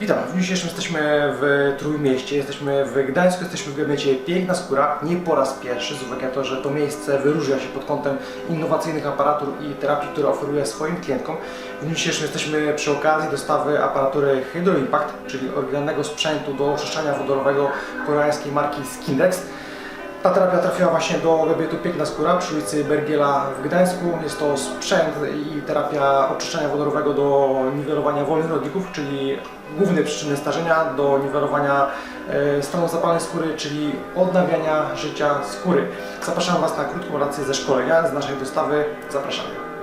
Witam, w dniu dzisiejszym jesteśmy w Trójmieście, jesteśmy w Gdańsku, jesteśmy w gabinecie Piękna Skóra, nie po raz pierwszy, z uwagi na to, że to miejsce wyróżnia się pod kątem innowacyjnych aparatur i terapii, które oferuje swoim klientkom. W dniu dzisiejszym jesteśmy przy okazji dostawy aparatury Hydro Impact, czyli oryginalnego sprzętu do oczyszczania wodorowego koreańskiej marki Skindex. Ta terapia trafiła właśnie do gabinettu Piękna Skóra przy ulicy Bergiela w Gdańsku. Jest to sprzęt i terapia oczyszczania wodorowego do niwelowania wolnych rodników, czyli głównej przyczyny starzenia, do niwelowania e, stanu zapalnej skóry, czyli odnawiania życia skóry. Zapraszam Was na krótką relację ze szkolenia, z naszej dostawy. Zapraszamy.